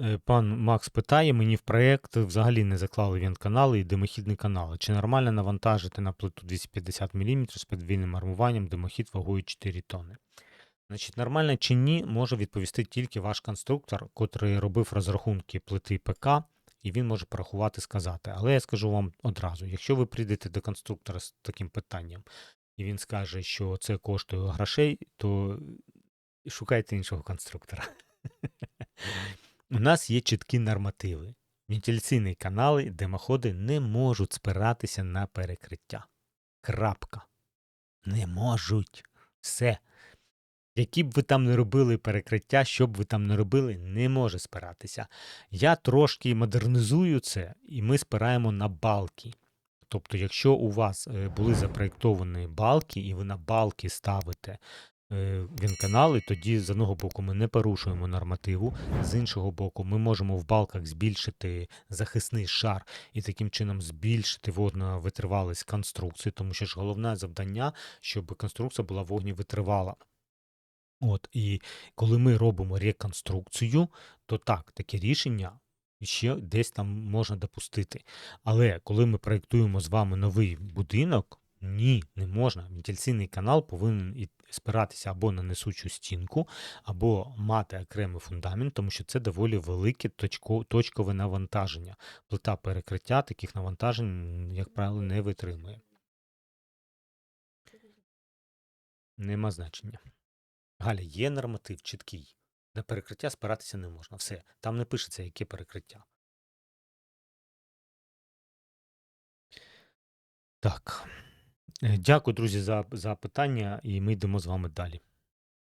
Е, Пан Макс питає, мені в проєкт взагалі не заклали вент-канали і димохідні канали. Чи нормально навантажити на плиту 250 мм з подвійним армуванням димохід вагою 4 тонни? Значить, нормально чи ні, може відповісти тільки ваш конструктор, котрий робив розрахунки плити ПК, і він може порахувати, сказати. Але я скажу вам одразу: якщо ви прийдете до конструктора з таким питанням, і він скаже, що це коштує грошей, то шукайте іншого конструктора. У нас є чіткі нормативи. Вентиляційні канали димоходи не можуть спиратися на перекриття. Крапка. Не можуть. Все. Які б ви там не робили перекриття, що б ви там не робили, не може спиратися. Я трошки модернізую це, і ми спираємо на балки. Тобто, якщо у вас е, були запроєктовані балки, і ви на балки ставите е, вінканали, тоді з одного боку ми не порушуємо нормативу, з іншого боку, ми можемо в балках збільшити захисний шар і таким чином збільшити водну витривалість конструкції, тому що ж головне завдання, щоб конструкція була вогневитривала. От, і коли ми робимо реконструкцію, то так, таке рішення ще десь там можна допустити. Але коли ми проєктуємо з вами новий будинок, ні, не можна. Вентиляційний канал повинен спиратися або на несучу стінку, або мати окремий фундамент, тому що це доволі велике точко, точкове навантаження. Плита перекриття таких навантажень, як правило, не витримує. Нема значення. Галя, є норматив чіткий. На перекриття спиратися не можна. Все. Там не пишеться, яке перекриття. Так. Е, Дякую, друзі, за, за питання, і ми йдемо з вами далі.